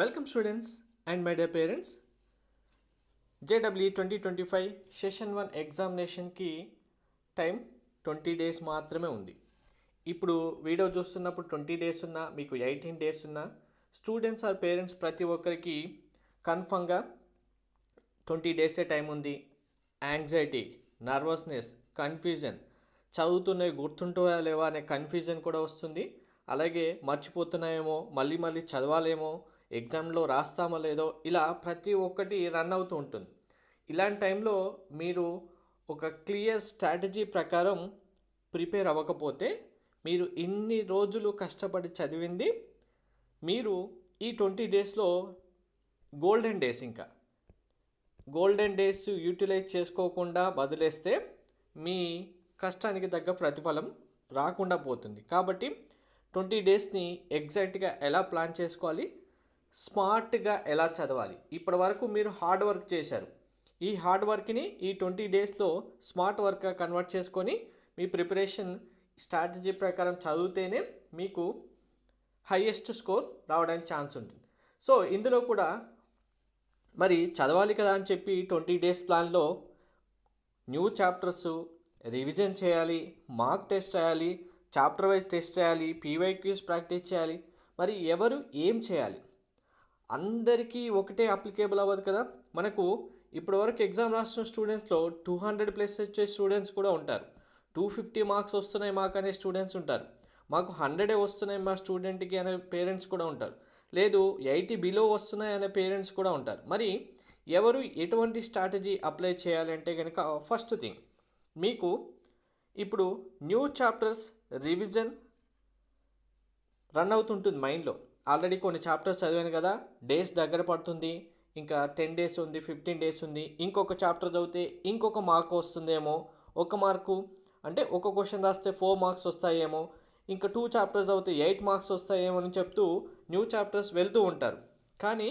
Welcome students and my dear parents J W twenty twenty five session one ఎగ్జామినేషన్కి time twenty days మాత్రమే ఉంది. ఇప్పుడు video చూస్తున్నప్పుడు twenty days ఉన్నా మీకు eighteen days ఉన్నా స్టూడెంట్స్ ఆర్ పేరెంట్స్ ప్రతి ఒక్కరికి కన్ఫర్మ్గా ట్వంటీ డేసే టైం ఉంది. యాంగ్జైటీ నర్వస్నెస్ కన్ఫ్యూజన్ చదువుతున్నవి గుర్తుంటాయా లేవా అనే కన్ఫ్యూజన్ కూడా వస్తుంది. అలాగే మర్చిపోతున్నాయేమో మళ్ళీ మళ్ళీ చదవాలేమో ఎగ్జామ్లో రాస్తామో లేదో ఇలా ప్రతి ఒక్కటి రన్ అవుతూ ఉంటుంది. ఇలాంటి టైంలో మీరు ఒక క్లియర్ స్ట్రాటజీ ప్రకారం ప్రిపేర్ అవ్వకపోతే మీరు ఇన్ని రోజులు కష్టపడి చదివింది మీరు ఈ ట్వంటీ డేస్లో గోల్డెన్ డేస్ ఇంకా. గోల్డెన్ డేస్ యూటిలైజ్ చేసుకోకుండా వదిలేస్తే మీ కష్టానికి తగ్గ ప్రతిఫలం రాకుండా పోతుంది. కాబట్టి ట్వంటీ డేస్ని ఎగ్జాక్ట్గా ఎలా ప్లాన్ చేసుకోవాలి? స్మార్ట్గా ఎలా చదవాలి? ఇప్పటి వరకు మీరు హార్డ్ వర్క్ చేశారు. ఈ హార్డ్ వర్క్ని ఈ ట్వంటీ డేస్లో స్మార్ట్ వర్క్గా కన్వర్ట్ చేసుకొని మీ ప్రిపరేషన్ స్ట్రాటజీ ప్రకారం చదివితేనే మీకు హయ్యెస్ట్ స్కోర్ రావడానికి ఛాన్స్ ఉంటుంది. సో ఇందులో కూడా మరి చదవాలి కదా అని చెప్పి ట్వంటీ డేస్ ప్లాన్లో న్యూ చాప్టర్స్ రివిజన్ చేయాలి మార్క్ టెస్ట్ చేయాలి చాప్టర్ వైజ్ టెస్ట్ చేయాలి పీవైక్యూస్ ప్రాక్టీస్ చేయాలి. మరి ఎవరు ఏం చేయాలి? అందరికీ ఒకటే అప్లికేబుల్ అవ్వదు కదా? మనకు ఇప్పటివరకు ఎగ్జామ్ రాసిన స్టూడెంట్స్లో టూ హండ్రెడ్ ప్లస్ వచ్చే స్టూడెంట్స్ కూడా ఉంటారు. టూ ఫిఫ్టీ మార్క్స్ వస్తున్నాయి మాకు అనే స్టూడెంట్స్ ఉంటారు. మాకు హండ్రెడే వస్తున్నాయి మా స్టూడెంట్కి అనే పేరెంట్స్ కూడా ఉంటారు. లేదు ఎయిటీ బిలో వస్తున్నాయి అనే పేరెంట్స్ కూడా ఉంటారు. మరి ఎవరు ఎటువంటి స్ట్రాటజీ అప్లై చేయాలంటే కనుక ఫస్ట్ థింగ్ మీకు ఇప్పుడు న్యూ చాప్టర్స్ రివిజన్ రన్ అవుతుంటుంది మైండ్లో ఆల్రెడీ కొన్ని చాప్టర్స్ చదివాను కదా డేస్ దగ్గర పడుతుంది ఇంకా టెన్ డేస్ ఉంది ఫిఫ్టీన్ డేస్ ఉంది ఇంకొక చాప్టర్ చదివితే ఇంకొక మార్క్ వస్తుందేమో ఒక మార్కు అంటే ఒక క్వశ్చన్ రాస్తే ఫోర్ మార్క్స్ వస్తాయేమో ఇంకా టూ చాప్టర్స్ అవుతే ఎయిట్ మార్క్స్ వస్తాయేమో అని చెప్తూ న్యూ చాప్టర్స్ వెళ్తూ ఉంటారు. కానీ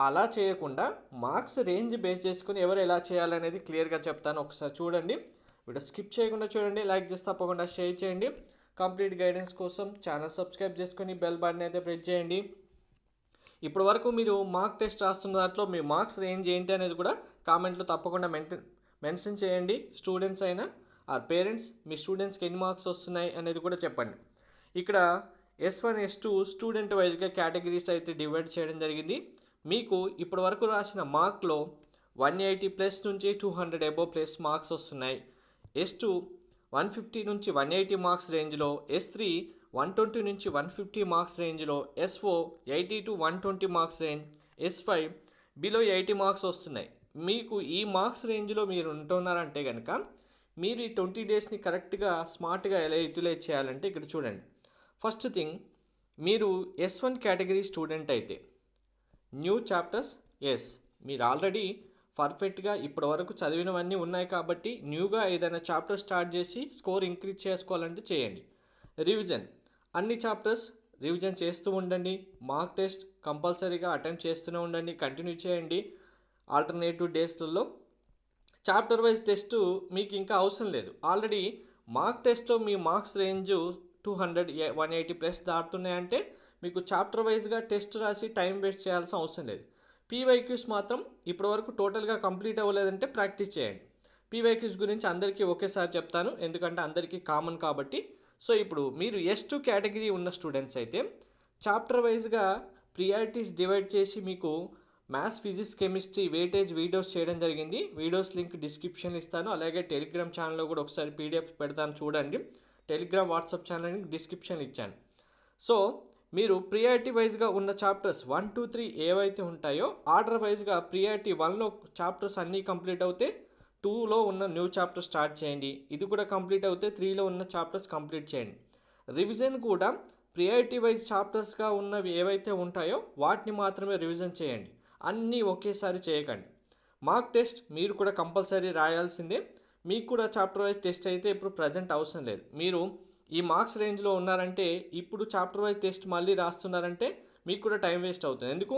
అలా చేయకుండా మార్క్స్ రేంజ్ బేస్ చేసుకుని ఎవరు ఎలా చేయాలనేది క్లియర్గా చెప్తాను. ఒకసారి చూడండి. వీడియో స్కిప్ చేయకుండా చూడండి. లైక్ చేసి తప్పకుండా షేర్ చేయండి. కంప్లీట్ గైడెన్స్ కోసం ఛానల్ సబ్స్క్రైబ్ చేసుకొని బెల్ బటన్ అయితే ప్రెస్ చేయండి. ఇప్పటి వరకు మీరు మార్క్ టెస్ట్ రాస్తున్న దాంట్లో మీ మార్క్స్ రేంజ్ ఏంటి అనేది కూడా కామెంట్లో తప్పకుండా మెయింటైన్ మెన్షన్ చేయండి. స్టూడెంట్స్ అయినా ఆర్ పేరెంట్స్ మీ స్టూడెంట్స్కి ఎన్ని మార్క్స్ వస్తున్నాయి అనేది కూడా చెప్పండి. ఇక్కడ S one S two student వైజ్గా కేటగిరీస్ అయితే డివైడ్ చేయడం జరిగింది. మీకు ఇప్పటి వరకు రాసిన మార్క్లో వన్ ఎయిటీ ప్లస్ నుంచి two hundred above plus marks వస్తున్నాయి. ఎస్ టూ వన్ ఫిఫ్టీ నుంచి వన్ ఎయిటీ మార్క్స్ రేంజ్లో ఎస్ త్రీ వన్ ట్వంటీ నుంచి వన్ ఫిఫ్టీ మార్క్స్ రేంజ్లో S four eighty to one twenty marks range S five below eighty marks వస్తున్నాయి. మీకు ఈ marks రేంజ్లో మీరు ఉంటున్నారంటే కనుక మీరు ఈ ట్వంటీ డేస్ని కరెక్ట్గా స్మార్ట్గా ఎలా యూటిలైజ్ చేయాలంటే ఇక్కడ చూడండి. ఫస్ట్ థింగ్ మీరు ఎస్ వన్ కేటగిరీ స్టూడెంట్ అయితే న్యూ చాప్టర్స్ ఎస్ మీరు ఆల్రెడీ పర్ఫెక్ట్గా ఇప్పటి వరకు చదివినవన్నీ ఉన్నాయి కాబట్టి న్యూగా ఏదైనా చాప్టర్ స్టార్ట్ చేసి స్కోర్ ఇంక్రీజ్ చేసుకోవాలంటే చేయండి. రివిజన్. అన్ని చాప్టర్స్ రివిజన్ చేస్తూ ఉండండి. మార్క్ టెస్ట్ కంపల్సరీగా అటెంప్ట్ చేస్తూనే ఉండండి. కంటిన్యూ చేయండి. ఆల్టర్నేటివ్ డేస్లలో చాప్టర్ వైజ్ టెస్ట్ మీకు ఇంకా అవసరం లేదు. ఆల్రెడీ మార్క్ టెస్ట్లో మీ marks range two hundred one eighty plus దాటుతున్నాయంటే మీకు చాప్టర్ వైజ్గా టెస్ట్ రాసి టైం వేస్ట్ చేయాల్సిన అవసరం లేదు. పీవైక్యూస్ మాత్రం ఇప్పటివరకు టోటల్గా కంప్లీట్ అవ్వలేదంటే ప్రాక్టీస్ చేయండి. పీవైక్యూస్ గురించి అందరికీ ఒకేసారి చెప్తాను. ఎందుకంటే అందరికీ కామన్ కాబట్టి. సో ఇప్పుడు మీరు ఎస్ టూ కేటగిరీ ఉన్న స్టూడెంట్స్ అయితే చాప్టర్ వైజ్గా ప్రియారిటీస్ డివైడ్ చేసి మీకు maths physics chemistry weightage videos చేయడం జరిగింది. వీడియోస్ లింక్ డిస్క్రిప్షన్ ఇస్తాను. అలాగే టెలిగ్రామ్ ఛానల్లో కూడా ఒకసారి పీడిఎఫ్ పెడతాను చూడండి. టెలిగ్రామ్ వాట్సాప్ ఛానల్ డిస్క్రిప్షన్ ఇచ్చాను. సో మీరు ప్రియారిటీ వైజ్గా ఉన్న చాప్టర్స్ వన్ టూ త్రీ ఏవైతే ఉంటాయో ఆర్డర్ వైజ్గా ప్రియారిటీ వన్లో చాప్టర్స్ అన్నీ కంప్లీట్ అవుతే టూలో ఉన్న న్యూ చాప్టర్ స్టార్ట్ చేయండి. ఇది కూడా కంప్లీట్ అవుతే త్రీలో ఉన్న చాప్టర్స్ కంప్లీట్ చేయండి. రివిజన్ కూడా ప్రియారిటీ వైజ్ చాప్టర్స్గా ఉన్నవి ఏవైతే ఉంటాయో వాటిని మాత్రమే రివిజన్ చేయండి. అన్నీ ఒకేసారి చేయకండి. మార్క్ టెస్ట్ మీరు కూడా కంపల్సరీ రాయాల్సిందే. మీకు కూడా చాప్టర్ వైజ్ టెస్ట్ అయితే ఇప్పుడు ప్రజెంట్ అవసరం లేదు. మీరు ఈ మార్క్స్ రేంజ్లో ఉన్నారంటే ఇప్పుడు చాప్టర్ వైజ్ టెస్ట్ మళ్ళీ రాస్తున్నారంటే మీకు కూడా టైం వేస్ట్ అవుతుంది. ఎందుకు?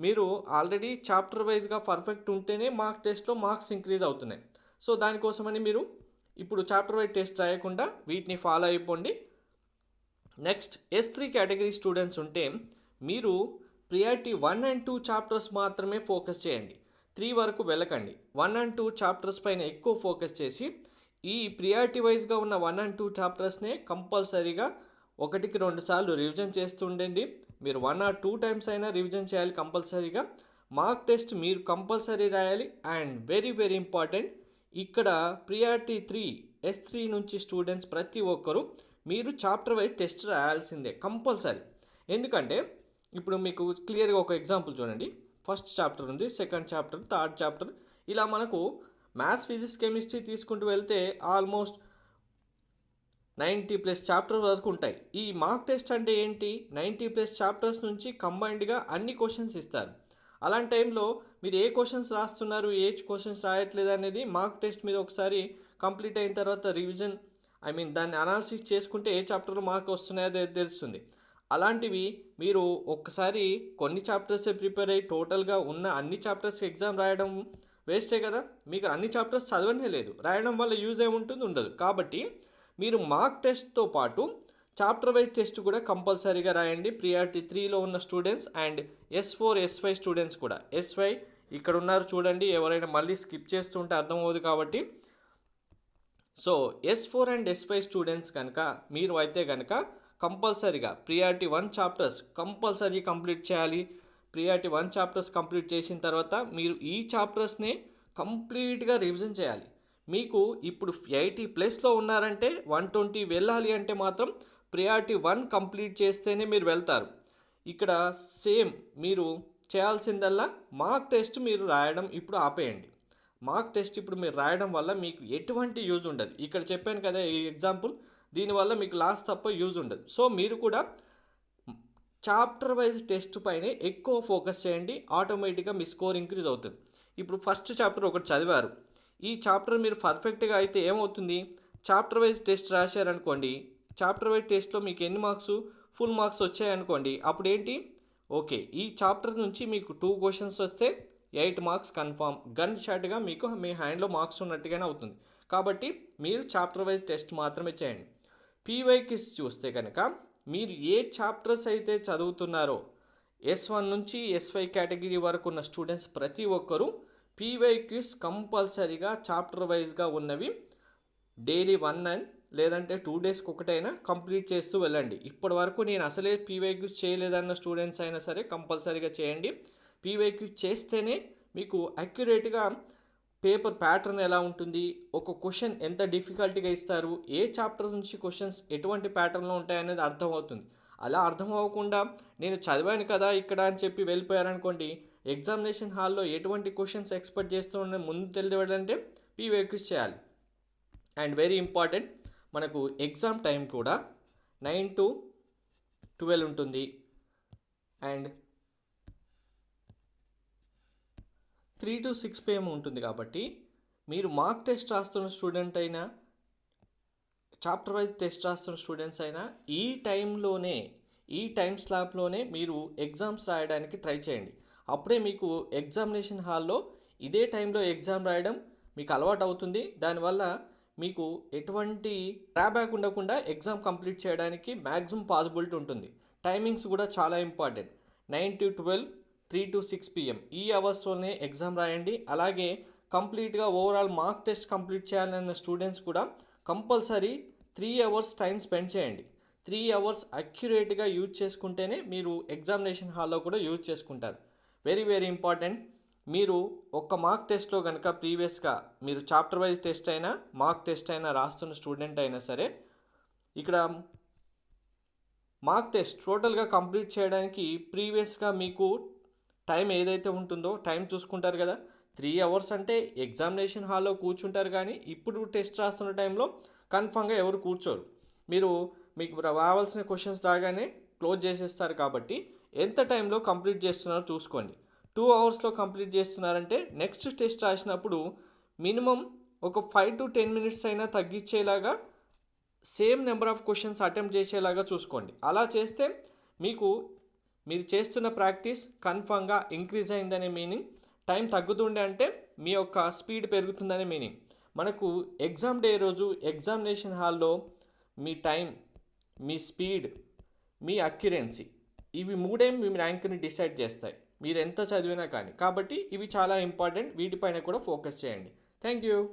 మీరు ఆల్రెడీ చాప్టర్ వైజ్గా పర్ఫెక్ట్ ఉంటేనే మార్క్ టెస్ట్లో మార్క్స్ ఇంక్రీజ్ అవుతున్నాయి. సో దానికోసమని మీరు ఇప్పుడు చాప్టర్ వైజ్ టెస్ట్ రాయకుండా వీటిని ఫాలో అయిపోండి. Next S three category students ఉంటే మీరు priority one and two chapters మాత్రమే ఫోకస్ చేయండి. త్రీ వరకు వెళ్ళకండి. వన్ అండ్ టూ చాప్టర్స్ పైన ఎక్కువ ఫోకస్ చేసి ఈ ప్రియారిటీ వైజ్గా ఉన్న వన్ అండ్ టూ చాప్టర్స్నే కంపల్సరీగా ఒకటికి రెండు సార్లు రివిజన్ చేస్తుండండి. మీరు వన్ ఆర్ టూ టైమ్స్ అయినా రివిజన్ చేయాలి కంపల్సరీగా. మార్క్ టెస్ట్ మీరు కంపల్సరీ రాయాలి. అండ్ వెరీ వెరీ ఇంపార్టెంట్ ఇక్కడ ప్రియారిటీ త్రీ ఎస్ త్రీ నుంచి స్టూడెంట్స్ ప్రతి ఒక్కరూ మీరు చాప్టర్ వైజ్ టెస్ట్ రాయాల్సిందే కంపల్సరీ. ఎందుకంటే ఇప్పుడు మీకు క్లియర్గా ఒక ఎగ్జాంపుల్ చూడండి. ఫస్ట్ చాప్టర్ ఉంది సెకండ్ చాప్టర్ థర్డ్ చాప్టర్. ఇలా మనకు మ్యాథ్స్ ఫిజిక్స్ కెమిస్ట్రీ తీసుకుంటూ వెళ్తే ఆల్మోస్ట్ నైంటీ ప్లస్ చాప్టర్ వరకు ఉంటాయి. ఈ మార్క్ టెస్ట్ అంటే ఏంటి? నైంటీ ప్లస్ చాప్టర్స్ నుంచి కంబైన్డ్గా అన్ని క్వశ్చన్స్ ఇస్తారు. అలాంటి టైంలో మీరు ఏ క్వశ్చన్స్ రాస్తున్నారు ఏ క్వశ్చన్స్ రాయట్లేదు అనేది మార్క్ టెస్ట్ మీద ఒకసారి కంప్లీట్ అయిన తర్వాత రివిజన్ ఐ మీన్ దాన్ని అనాలిసిస్ చేసుకుంటే ఏ చాప్టర్లో మార్క్ వస్తున్నాయో తెలుస్తుంది. అలాంటివి మీరు ఒక్కసారి కొన్ని చాప్టర్సే ప్రిపేర్ అయ్యి టోటల్గా ఉన్న అన్ని చాప్టర్స్ ఎగ్జామ్ రాయడం వేస్టే కదా? మీకు అన్ని చాప్టర్స్ చదవనే లేదు. రాయడం వల్ల యూజ్ ఏముంటుంది ఉండదు. కాబట్టి మీరు మార్క్ టెస్ట్తో పాటు చాప్టర్ వైజ్ టెస్ట్ కూడా కంపల్సరీగా రాయండి. ప్రియారిటీ త్రీలో ఉన్న students and S four S five students కూడా. ఎస్ ఫైవ్ ఇక్కడ ఉన్నారు చూడండి. ఎవరైనా మళ్ళీ స్కిప్ చేస్తుంటే అర్థమవుతుంది కాబట్టి. So S four and S five students కనుక మీరు అయితే కనుక కంపల్సరీగా priority one chapters compulsory complete చేయాలి. ప్రియారిటీ వన్ చాప్టర్స్ కంప్లీట్ చేసిన తర్వాత మీరు ఈ చాప్టర్స్ని కంప్లీట్గా రివిజన్ చేయాలి. మీకు ఇప్పుడు ఎయిటీ ప్లస్లో ఉన్నారంటే వన్ ట్వంటీ వెళ్ళాలి అంటే మాత్రం ప్రియారిటీ వన్ కంప్లీట్ చేస్తేనే మీరు వెళ్తారు. ఇక్కడ సేమ్ మీరు చేయాల్సిందల్లా మార్క్ టెస్ట్ మీరు రాయడం ఇప్పుడు ఆపేయండి. మార్క్ టెస్ట్ ఇప్పుడు మీరు రాయడం వల్ల మీకు ఎటువంటి యూజ్ ఉండదు. ఇక్కడ చెప్పాను కదా ఈ ఎగ్జాంపుల్ దీనివల్ల మీకు లాస్ తప్ప యూజ్ ఉండదు. సో మీరు కూడా చాప్టర్ వైజ్ టెస్ట్ పైనే ఎక్కువ ఫోకస్ చేయండి ఆటోమేటిక్గా మీ స్కోర్ ఇంక్రీజ్ అవుతుంది. ఇప్పుడు ఫస్ట్ చాప్టర్ ఒకటి చదివారు. ఈ చాప్టర్ మీరు పర్ఫెక్ట్గా అయితే ఏమవుతుంది? చాప్టర్ వైజ్ టెస్ట్ రాశారనుకోండి చాప్టర్ వైజ్ టెస్ట్లో మీకు ఎన్ని మార్క్స్? ఫుల్ మార్క్స్ వచ్చాయనుకోండి అప్పుడు ఏంటి? ఓకే ఈ చాప్టర్ నుంచి మీకు టూ క్వశ్చన్స్ వస్తే ఎయిట్ మార్క్స్ కన్ఫామ్. గన్ షాట్గా మీకు మీ హ్యాండ్లో మార్క్స్ ఉన్నట్టుగానే అవుతుంది. కాబట్టి మీరు చాప్టర్ వైజ్ టెస్ట్ మాత్రమే చేయండి. పీవైకి చూస్తే కనుక మీరు ఏ చాప్టర్స్ అయితే చదువుతున్నారో ఎస్ వన్ నుంచి ఎస్ ఫైవ్ కేటగిరీ వరకు ఉన్న స్టూడెంట్స్ ప్రతి ఒక్కరూ పీవై క్విజ్ కంపల్సరీగా చాప్టర్ వైజ్గా ఉన్నవి. డైలీ వన్ అండ్ లేదంటే టూ డేస్కి ఒకటైనా కంప్లీట్ చేస్తూ వెళ్ళండి. ఇప్పటి వరకు నేను అసలే పీవై క్విజ్ చేయలేదన్న స్టూడెంట్స్ అయినా సరే కంపల్సరీగా చేయండి. పీవై క్విజ్ చేస్తేనే మీకు అక్యురేట్గా పేపర్ ప్యాటర్న్ ఎలా ఉంటుంది? ఒక క్వశ్చన్ ఎంత డిఫికల్టీగా ఇస్తారు? ఏ చాప్టర్ నుంచి క్వశ్చన్స్ ఎటువంటి ప్యాటర్న్లో ఉంటాయనేది అర్థమవుతుంది. అలా అర్థం అవ్వకుండా నేను చదివాను కదా ఇక్కడ అని చెప్పి వెళ్ళిపోయారనుకోండి ఎగ్జామినేషన్ హాల్లో ఎటువంటి క్వశ్చన్స్ ఎక్స్పెక్ట్ చేస్తూ ముందు తెలియదంటే క్విజ్ చేయాలి. అండ్ వెరీ ఇంపార్టెంట్ మనకు ఎగ్జామ్ టైం కూడా నైన్ టు ట్వెల్వ్ ఉంటుంది. And three to six PM ఉంటుంది కాబట్టి మీరు మార్క్ టెస్ట్ రాస్తున్న స్టూడెంట్ అయినా చాప్టర్ వైజ్ టెస్ట్ రాస్తున్న స్టూడెంట్స్ అయినా ఈ టైంలోనే ఈ టైం స్లాబ్లోనే మీరు ఎగ్జామ్స్ రాయడానికి ట్రై చేయండి. అప్పుడే మీకు ఎగ్జామినేషన్ హాల్లో ఇదే టైంలో ఎగ్జామ్ రాయడం మీకు అలవాటు అవుతుంది. దానివల్ల మీకు ఎటువంటి డ్రాబ్యాక్ ఉండకుండా ఎగ్జామ్ కంప్లీట్ చేయడానికి మ్యాక్సిమం పాసిబిలిటీ ఉంటుంది. టైమింగ్స్ కూడా చాలా important. Nine to twelve three to six PM. ఈ అవర్స్లోనే ఎగ్జామ్ రాయండి. అలాగే కంప్లీట్గా ఓవరాల్ మార్క్ టెస్ట్ కంప్లీట్ చేయాలన్న స్టూడెంట్స్ కూడా compulsory three hours time spend చేయండి. త్రీ అవర్స్ అక్యురేట్గా యూజ్ చేసుకుంటేనే మీరు ఎగ్జామినేషన్ హాల్లో కూడా యూజ్ చేసుకుంటారు. Very very important. మీరు ఒక్క మార్క్ టెస్ట్లో కనుక ప్రీవియస్గా మీరు చాప్టర్ వైజ్ టెస్ట్ అయినా మార్క్ టెస్ట్ అయినా రాస్తున్న స్టూడెంట్ అయినా సరే ఇక్కడ మార్క్ టెస్ట్ టోటల్గా కంప్లీట్ చేయడానికి ప్రీవియస్గా మీకు టైం ఏదైతే ఉంటుందో టైం చూసుకుంటారు కదా. త్రీ అవర్స్ అంటే ఎగ్జామినేషన్ హాల్లో కూర్చుంటారు కానీ ఇప్పుడు టెస్ట్ రాస్తున్న టైంలో కన్ఫామ్గా ఎవరు కూర్చోరు. మీరు మీకు రావాల్సిన క్వశ్చన్స్ రాగానే క్లోజ్ చేసేస్తారు కాబట్టి ఎంత టైంలో కంప్లీట్ చేస్తున్నారో చూసుకోండి. టూ అవర్స్లో కంప్లీట్ చేస్తున్నారంటే నెక్స్ట్ టెస్ట్ రాసినప్పుడు మినిమం ఒక ఫైవ్ టు టెన్ మినిట్స్ అయినా తగ్గించేలాగా same number of questions attempt చేసేలాగా చూసుకోండి. అలా చేస్తే మీకు మీరు చేస్తున్న ప్రాక్టీస్ కన్ఫామ్గా ఇంక్రీజ్ అయిందనే మీనింగ్ టైం తగ్గుతుండే అంటే మీ యొక్క స్పీడ్ పెరుగుతుందనే మీనింగ్. మనకు ఎగ్జామ్ డే రోజు ఎగ్జామినేషన్ హాల్లో మీ టైం మీ స్పీడ్ మీ అక్యురెన్సీ ఇవి మూడే మీ ర్యాంక్ని డిసైడ్ చేస్తాయి. మీరు ఎంత చదివినా కానీ. కాబట్టి ఇవి చాలా ఇంపార్టెంట్. వీటిపైన కూడా ఫోకస్ చేయండి. Thank you.